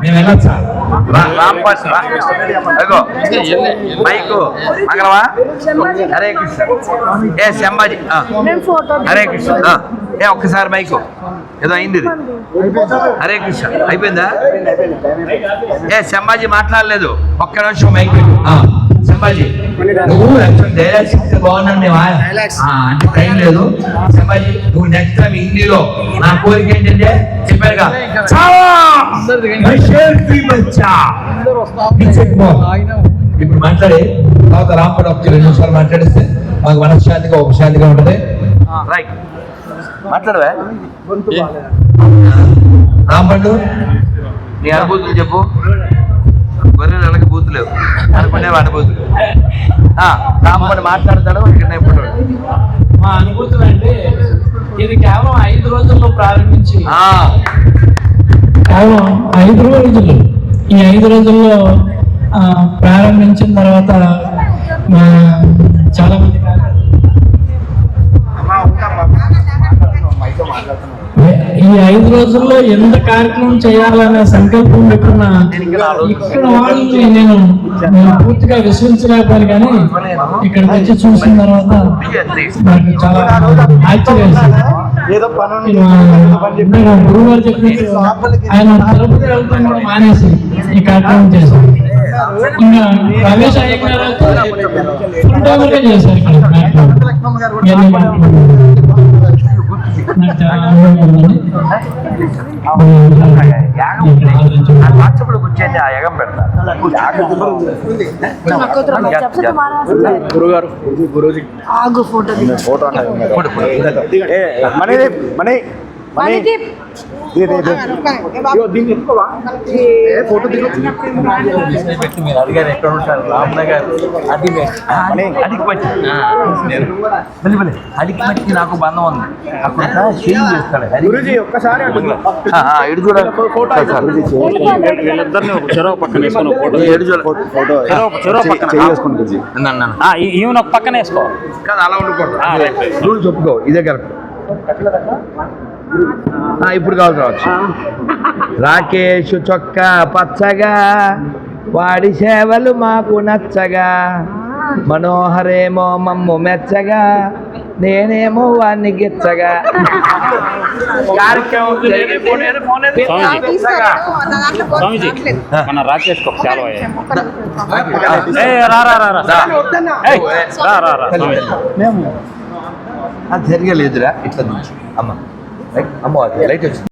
మేము వెళ్ళొచ్చా మైకు మంగళవా? హరే కృష్ణ. ఏ హరే కృష్ణ ఆ. ఏ ఒక్కసారి మైకు. ఏదో అయింది ఇది. హరే కృష్ణ. అయిపోయిందా? ఏ శంభాజీ మాట్లాడలేదు. ఒక్క నిమిషం మైక్. శంభాజీ నువ్వు యాక్చువల్ డైలాగ్స్ ఇస్తే బాగున్నాను మేము ఆ- ఆ, అంటే టైం లేదు. నువ్వు నెక్స్ట్ టైం హిందీలో నా కోరిక ఏంటంటే చెప్పారుగా ఇప్పుడు మాట్లాడి తర్వాత రాంపడు ఒక రెండు నిమిషాలు మాట్లాడిస్తే మాకు మనశ్శాంతిగా ఉపశాంతిగా ఉంటుంది. రైట్ మాట్లాడవా? రాంపండు నీ అనుభూతులు చెప్పు. గొర్రెలు ఎలాగ బూతులు లేవు. అనుకునేవి అనుభూతులు ఆ, రాంపండు మాట్లాడతాడు ఇక్కడ ఇప్పుడు మా అనుభూతులు అంటే ఇది కేవలం ఐదు రోజుల్లో ప్రారంభించి ఆ, కేవలం ఐదు రోజులు. ఈ ఐదు రోజుల్లో ప్రారంభించిన తర్వాత చాలా చాలా ఐదు రోజుల్లో ఎంత కార్యక్రమం చేయాలనే సంకల్పం పెట్టుకున్న ఇక్కడ వాళ్ళని నేను పూర్తిగా విశ్వసించలేకపోయాను కానీ ఇక్కడ వచ్చి చూసిన తర్వాత నాకు చాలా ఆశ్చర్యం గురువు గారు చెప్పినట్టు ఆయన తిరుపతి వెళ్తాం కూడా మానేసి ఈ కార్యక్రమం చేశారు. ఇంకా రమేష్ గారు ఫుల్ చేశారు ఇక్కడ. నాకు చాలా ఆనందంగా ఉందండి. ఇక్కడ ఆలోచించండి. వాట్సాప్లో కూర్చొని ఆ యగం పెడతా గురుగారు గురుజీ ఫోటో. ఫోటో. ఏ మనీ ఫోటో దిగు. మీరు. అడిగారు ఎక్కడ ఉంటారు? రామ్నగర్. అది అడిగి పట్టి. మళ్ళీ మళ్ళీ అడిగి పట్టి నాకు బంధం ఉంది. అక్కడ చేంజ్ చేస్తాడు. గురుజీ ఒక్కసారి ఫోటో వీళ్ళిద్దరిని ఒక చెరవ పక్కన వేసుకొని ఒక ఫోటో ఈ ఎటు చూడాలి ఫోటో చెరవ చెరవ పక్కన. చేసుకుని గురుజీ. నన్ను, నన్ను. ఆ, ఈ- ఈమెను ఒక పక్కన వేసుకో. కాదు అలా ఉండకూడదు. చెప్పుకో ఇదే కరెక్ట్. ఇప్పుడు కావాలి రావచ్చు రాకేష్ చొక్కా పచ్చగా వాడి సేవలు మాకు నచ్చగా. మనోహరేమో మమ్ము మెచ్చగా నేనేమో వాడిని గిచ్చగా. మన రాకేష్ ఒక సెలవు ఏ రా రా రా రా దా. ఏయ్, రా రా రా స్వామీజీ అది సరిగా లేదురా ఇట్లా నుంచి. అమ్మ. రైట్ అమ్మ అది లైట్ వచ్చింది